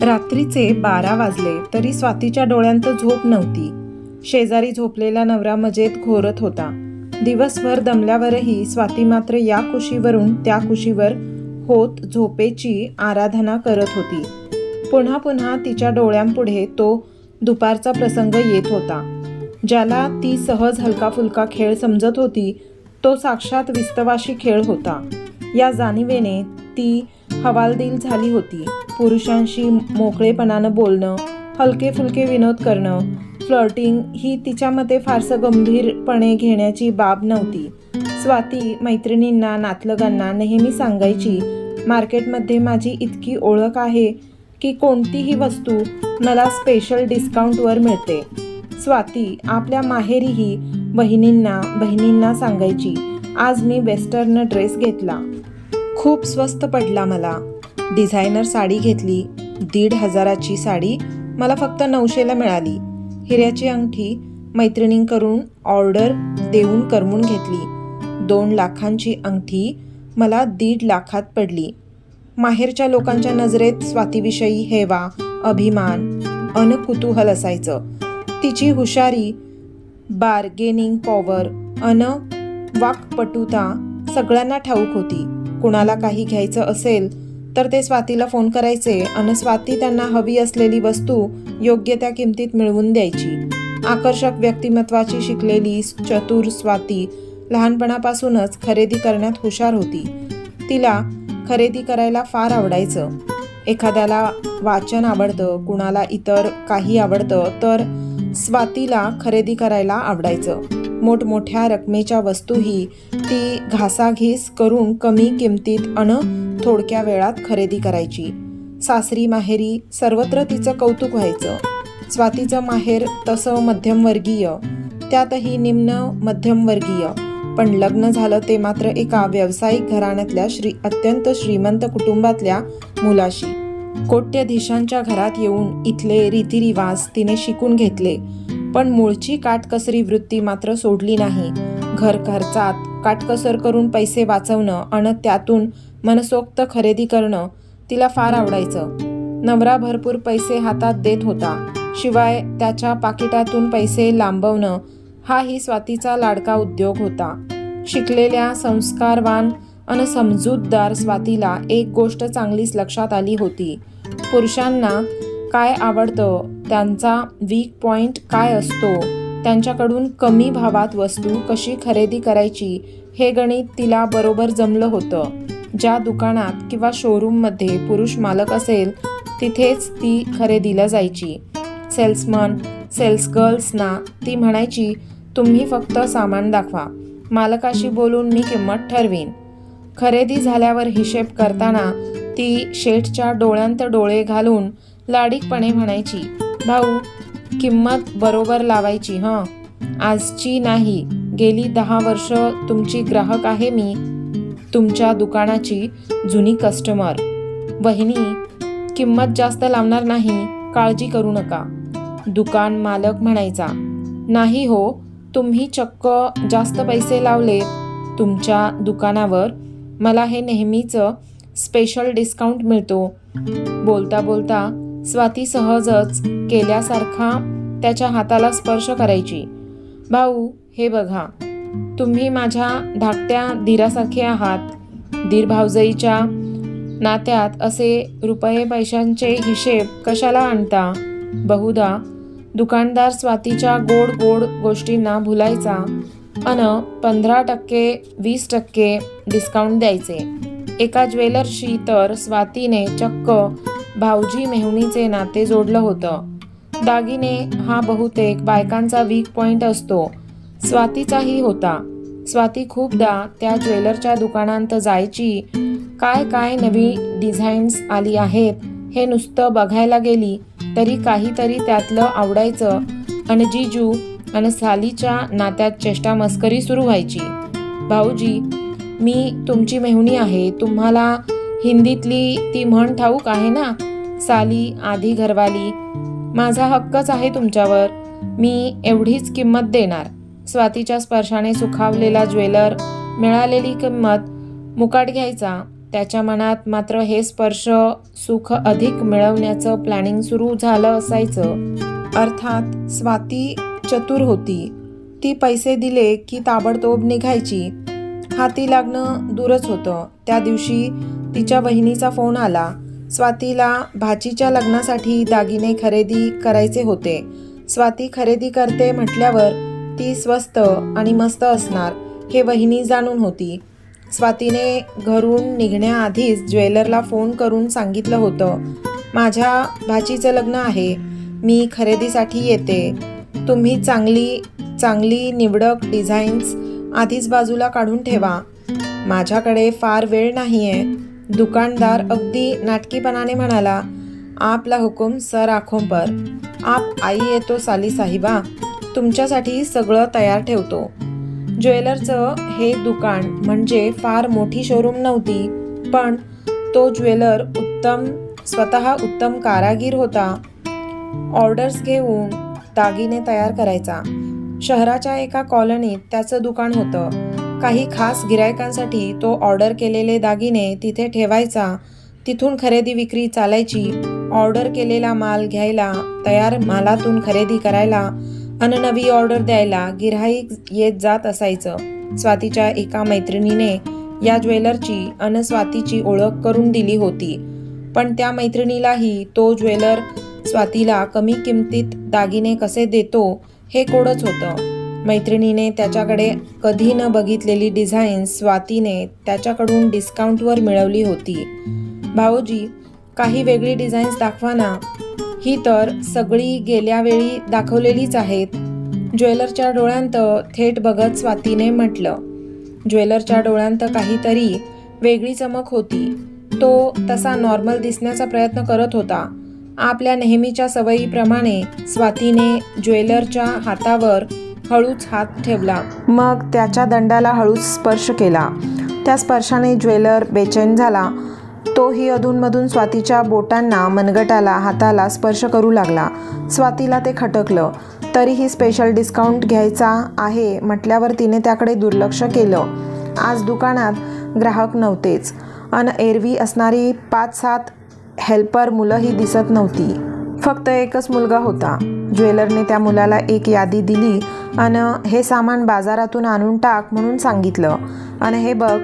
रात्रीचे बारा वाजले तरी स्वातीच्या डोळ्यांत झोप नव्हती. शेजारी झोपलेला नवरा मजेत घोरत होता. दिवसभर दमल्यावरही स्वाती मात्र या कुशीवरून त्या कुशीवर होत झोपेची आराधना करत होती. पुन्हा पुन्हा तिच्या डोळ्यांपुढे तो दुपारचा प्रसंग येत होता. ज्याला ती सहज हलकाफुलका खेळ समजत होती तो साक्षात विस्तवाशी खेळ होता. या जाणीवेने ती हवालदिल झाली होती. पुरुषांशी मोकळेपणानं बोलणं हलके फुलके विनोद करणं फ्लर्टिंग ही तिच्या मते फारसं गंभीरपणे घेण्याची बाब नव्हती. स्वाती मैत्रिणींना नातलगांना नेहमी सांगायची मार्केटमध्ये माझी इतकी ओळख आहे की कोणतीही वस्तू मला स्पेशल डिस्काउंटवर मिळते. स्वाती आपल्या माहेरीही बहिणींना बहिणींना सांगायची आज मी वेस्टर्न ड्रेस घेतला. खूप स्वस्त पडला मला. डिझायनर साडी घेतली दीड हजाराची साडी मला फक्त नऊशेला मिळाली. हिऱ्याची अंगठी मैत्रिणींकडून ऑर्डर देऊन करमून घेतली. दोन लाखांची अंगठी मला दीड लाखात पडली. माहेरच्या लोकांच्या नजरेत स्वातीविषयी हेवा अभिमान अन कुतूहल असायचं. तिची हुशारी बार्गेनिंग पॉवर अन वाकपटुता सगळ्यांना ठाऊक होती. कुणाला काही घ्यायचं असेल तर ते स्वातीला फोन करायचे आणि स्वाती त्यांना हवी असलेली वस्तू योग्य त्या किमतीत मिळवून द्यायची. आकर्षक व्यक्तिमत्वाची शिकलेली चतुर स्वाती लहानपणापासूनच खरेदी करण्यात हुशार होती. तिला खरेदी करायला फार आवडायचं. एखाद्याला वाचन आवडतं कुणाला इतर काही आवडतं तर स्वातीला खरेदी करायला आवडायचं. मोठमोठ्या रकमेच्या वस्तूही ती घासाघीस करून कमी किमतीत अन थोडक्या वेळात खरेदी करायची. सासरी माहेरी सर्वत्र तिचं कौतुक व्हायचं. स्वातीचं माहेर तसं मध्यमवर्गीय त्यातही निम्न मध्यमवर्गीय. पण लग्न झालं ते मात्र एका व्यावसायिक घराण्यातल्या श्री अत्यंत श्रीमंत कुटुंबातल्या मुलाशी. कोट्यधीशांच्या घरात येऊन इथले रीतिरिवाज तिने शिकून घेतले. पण मूळची काटकसरी वृत्ती मात्र सोडली नाही. घर खर्चात काटकसर करून पैसे वाचवणं आणि त्यातून मनसोक्त खरेदी करणं तिला फार आवडायचं. नवरा भरपूर पैसे हातात देत होता. शिवाय त्याच्या पाकिटातून पैसे लांबवणं हाही स्वातीचा लाडका उद्योग होता. शिकलेल्या संस्कारवान अन समजूतदार स्वातीला एक गोष्ट चांगलीच लक्षात आली होती. पुरुषांना काय आवडतं? त्यांचा वीक पॉइंट काय असतो? त्यांच्याकडून कमी भावात वस्तू कशी खरेदी करायची? हे गणित तिला बरोबर जमलं होतं. ज्या दुकानात किंवा शोरूममध्ये पुरुष मालक असेल तिथेच ती खरेदीला जायची. सेल्समन सेल्स गर्ल्सना ती म्हणायची तुम्ही फक्त सामान दाखवा. मालकाशी बोलून मी किंमत ठरवीन. खरेदी झाल्यावर हिशेब करताना ती शेठच्या डोळ्यांत डोळे घालून लाडीकपणे म्हणायची भाऊ किंमत बरोबर लावायची हं? आजची नाही गेली दहा वर्ष तुमची ग्राहक आहे मी तुमच्या दुकानाची जुनी कस्टमर वहिनी किंमत जास्त लावणार नाही काळजी करू नका. दुकान मालक म्हणायचा नाही हो तुम्ही चक्क जास्त पैसे लावले तुमच्या दुकानावर मला हे नेहमीचं स्पेशल डिस्काउंट मिळतो. बोलता बोलता स्वाती सहजच केल्यासारखा त्याच्या हाताला स्पर्श करायची. भाऊ हे बघा तुम्ही माझ्या धाकट्या धीरासारखे आहात. धीर भावजईच्या नात्यात असे रुपये पैशांचे हिशेब कशाला आणता? बहुधा दुकानदार स्वातीच्या गोड गोड गोष्टींना भुलायचा अन पंधरा टक्के वीस टक्के डिस्काउंट द्यायचे. एका ज्वेलरशी तर स्वातीने चक्क भाऊजी मेहुणीचे नाते जोडलं होतं. दागिने हा बहुतेक बायकांचा वीक पॉइंट असतो. स्वातीचाही होता. स्वाती खूपदा त्या ज्वेलरच्या दुकानांत जायची काय काय नवी डिझाईन्स आली आहेत हे नुसतं बघायला गेली तरी काहीतरी त्यातलं आवडायचं आणि जिजू आणि सालीच्या नात्यात चेष्टा मस्करी सुरू व्हायची. भाऊजी मी तुमची मेहुणी आहे तुम्हाला हिंदीतली ती म्हण ठाऊक आहे ना? साली आधी घरवाली. माझा हक्कच आहे तुमच्यावर. मी एवढीच किंमत देणार. स्वातीच्या स्पर्शाने सुखावलेला ज्वेलर मिळालेली किंमत मुकाट घ्यायचा. त्याच्या मनात मात्र हे स्पर्श सुख अधिक मिळवण्याचं प्लॅनिंग सुरू झालं असायचं. अर्थात स्वाती चतुर होती. ती पैसे दिले की ताबडतोब निघायची. हाती लागणं दूरच होतं. त्या दिवशी तिच्या वहिनीचा फोन आला. स्वातीला भाचीच्या लग्नासाठी दागिने खरेदी करायचे होते. स्वाती खरेदी करते म्हटल्यावर ती स्वस्त आणि मस्त असणार हे वहिनी जाणून होती. स्वातीने घरून निघण्याआधीच ज्वेलरला फोन करून सांगितलं होतं माझ्या भाचीचं लग्न आहे मी खरेदीसाठी येते. तुम्ही चांगली चांगली निवडक डिझाईन्स आधीच बाजूला काढून ठेवा. माझ्याकडे फार वेळ नाही आहे दुकानदार अगदी नाटकीपणाने म्हणाला आपला हुकुम सर आखों पर. आप आई येतो साली साहिबा तुमच्यासाठी सगळं तयार ठेवतो. ज्वेलरचं हे दुकान म्हणजे फार मोठी शोरूम नव्हती पण तो ज्वेलर उत्तम स्वतः उत्तम कारागीर होता. ऑर्डर्स घेऊन दागिने तयार करायचा. शहराच्या एका कॉलनीत त्याचं दुकान होतं. काही खास गिरायकांसाठी तो ऑर्डर केलेले दागिने तिथे ठेवायचा. तिथून खरेदी विक्री चालायची. ऑर्डर केलेला माल घ्यायला तयार मालातून खरेदी करायला आणि नवी ऑर्डर द्यायला गिऱ्हाईक येत जात असायचं. स्वातीच्या एका मैत्रिणीने या ज्वेलरची अन स्वातीची ओळख करून दिली होती. पण त्या मैत्रिणीलाही तो ज्वेलर स्वातीला कमी किमतीत दागिने कसे देतो हे कोडच होतं. मैत्रिणीने त्याच्याकडे कधी न बघितलेली डिझाईन स्वातीने त्याच्याकडून डिस्काउंटवर मिळवली होती. भाऊजी काही वेगळी डिझाईन्स दाखवा ना. ही तर सगळी गेल्या वेळी दाखवलेलीच आहेत. ज्वेलरच्या डोळ्यांत थेट बघत स्वातीने म्हटलं ज्वेलरच्या डोळ्यांत काहीतरी वेगळी चमक होती. तो तसा नॉर्मल दिसण्याचा प्रयत्न करत होता. आपल्या नेहमीच्या सवयीप्रमाणे स्वातीने ज्वेलरच्या हातावर हळूच हात ठेवला. मग त्याच्या दंडाला हळूच स्पर्श केला. त्या स्पर्शाने ज्वेलर बेचैन झाला. तोही अधूनमधून स्वातीच्या बोटांना मनगटाला हाताला स्पर्श करू लागला. स्वातीला ते खटकलं. तरीही स्पेशल डिस्काउंट घ्यायचा आहे म्हटल्यावर तिने त्याकडे दुर्लक्ष केलं. आज दुकानात ग्राहक नव्हतेच. अन एरवी असणारी पाच सात हेल्पर मुलंही दिसत नव्हती. फक्त एकच मुलगा होता. ज्वेलरने त्या मुलाला एक यादी दिली. आणि हे सामान बाजारातून आणून टाक म्हणून सांगितलं. आणि हे बघ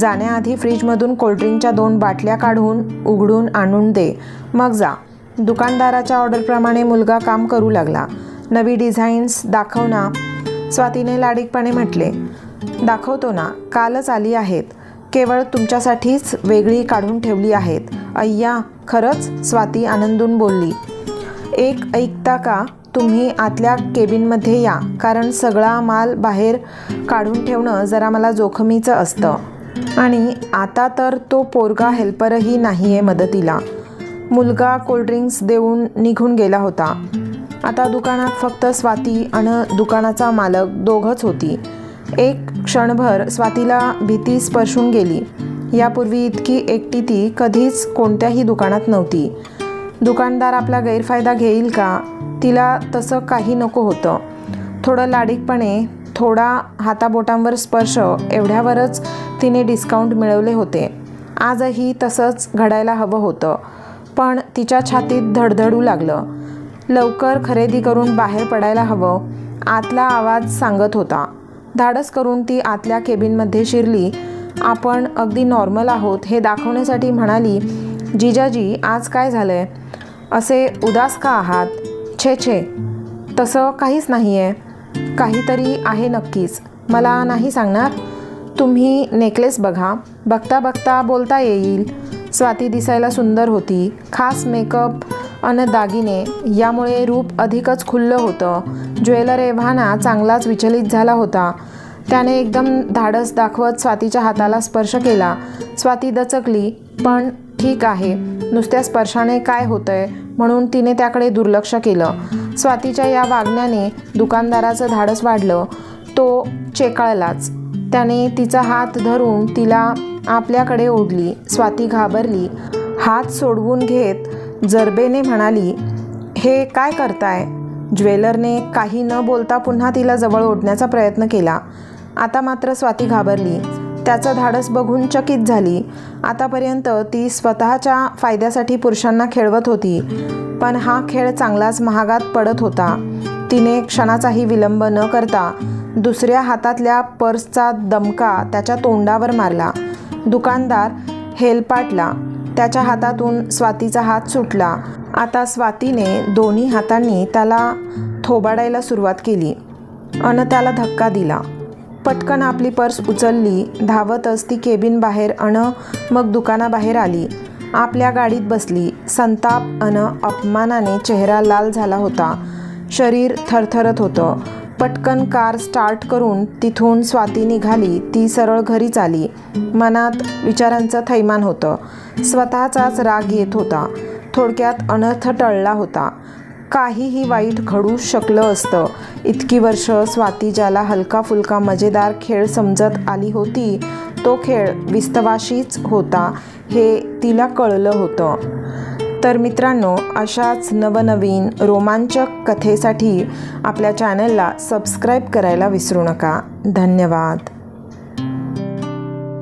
जाण्याआधी फ्रीजमधून कोल्ड्रिंकच्या दोन बाटल्या काढून उघडून आणून दे. मग जा. दुकानदाराच्या ऑर्डरप्रमाणे मुलगा काम करू लागला. नवी डिझाईन्स दाखव ना. स्वातीने लाडीकपणे म्हटले दाखवतो ना. कालच आली आहेत. केवळ तुमच्यासाठीच वेगळी काढून ठेवली आहेत. अय्या खरंच? स्वाती आनंदून बोलली. एक ऐकता का? तुम्ही आतल्या केबिनमध्ये या कारण सगळा माल बाहेर काढून ठेवणं जरा मला जोखमीचं असतं. आणि आता तर तो पोरगा हेल्परही नाही आहे मदतीला. मुलगा कोल्ड्रिंक्स देऊन निघून गेला होता. आता दुकानात फक्त स्वाती आणि दुकानाचा मालक दोघंच होती. एक क्षणभर स्वातीला भीती स्पर्शून गेली. यापूर्वी इतकी एकटी ती कधीच कोणत्याही दुकानात नव्हती. दुकानदार आपला गैरफायदा घेईल का? तिला तसं काही नको होतं. थोडं लाडीकपणे थोडा हाताबोटांवर स्पर्श एवढ्यावरच तिने डिस्काउंट मिळवले होते. आजही तसंच घडायला हवं होतं. पण तिच्या छातीत धडधडू लागलं. लवकर खरेदी करून बाहेर पडायला हवं आतला आवाज सांगत होता. धाडस करून ती आतल्या केबिनमध्ये शिरली. आपण अगदी नॉर्मल आहोत हे दाखवण्यासाठी म्हणाली जिजाजी आज काय झालं आहे असे उदास का आहात? छे छे. तसं काहीच नाही आहे काहीतरी आहे नक्कीच. मला नाही सांगणार. तुम्ही नेकलेस बघा. बघता बघता बोलता येईल. स्वाती दिसायला सुंदर होती. खास मेकअप अन दागिने. यामुळे रूप अधिकच खुल्लं होतं. ज्वेलर एव्हाना चांगलाच विचलित झाला होता. त्याने एकदम धाडस दाखवत स्वातीच्या हाताला स्पर्श केला. स्वाती दचकली पण ठीक आहे. नुसत्या स्पर्शाने काय होतंय? म्हणून तिने त्याकडे दुर्लक्ष केलं. स्वातीच्या या वागण्याने दुकानदाराचं धाडस वाढलं. तो चेकाळलाच. त्याने तिचा हात धरून तिला आपल्याकडे ओढली. स्वाती घाबरली. हात सोडवून घेत जरबेने म्हणाली हे काय करताय ज्वेलरने काही न बोलता पुन्हा तिला जवळ ओढण्याचा प्रयत्न केला. आता मात्र स्वाती घाबरली. त्याचं धाडस बघून चकित झाली. आतापर्यंत ती स्वतःच्या फायद्यासाठी पुरुषांना खेळवत होती पण हा खेळ चांगलाच महागात पडत होता. तिने क्षणाचाही विलंब न करता दुसऱ्या हातातल्या पर्सचा दमका त्याच्या तोंडावर मारला. दुकानदार हेलपाटला त्याच्या हातातून स्वातीचा हात सुटला. आता स्वातीने दोन्ही हातांनी त्याला थोबाडायला सुरुवात केली अन त्याला धक्का दिला. पटकन आपली पर्स उचलली धावतच ती केबिन बाहेर अन मग दुकानाबाहेर आली. आपल्या गाडीत बसली. संताप अन अपमानाने चेहरा लाल झाला होता. शरीर थरथरत होतं. पटकन कार स्टार्ट करून तिथून स्वाती निघाली. ती सरळ घरीच आली. मनात विचारांचं थैमान होतं. स्वतःचाच राग येत होता. थोडक्यात अनर्थ टळला होता. काहीही वाईट घडू शकलं असतं. इतकी वर्ष स्वाती ज्याला हलका फुलका मजेदार खेळ समजत आली होती तो खेळ विस्तवाशीच होता हे तिला कळलं होतं. तर मित्रांनो अशाच नवनवीन रोमांचक कथेसाठी आपल्या चॅनलला सबस्क्राईब करायला विसरू नका. धन्यवाद.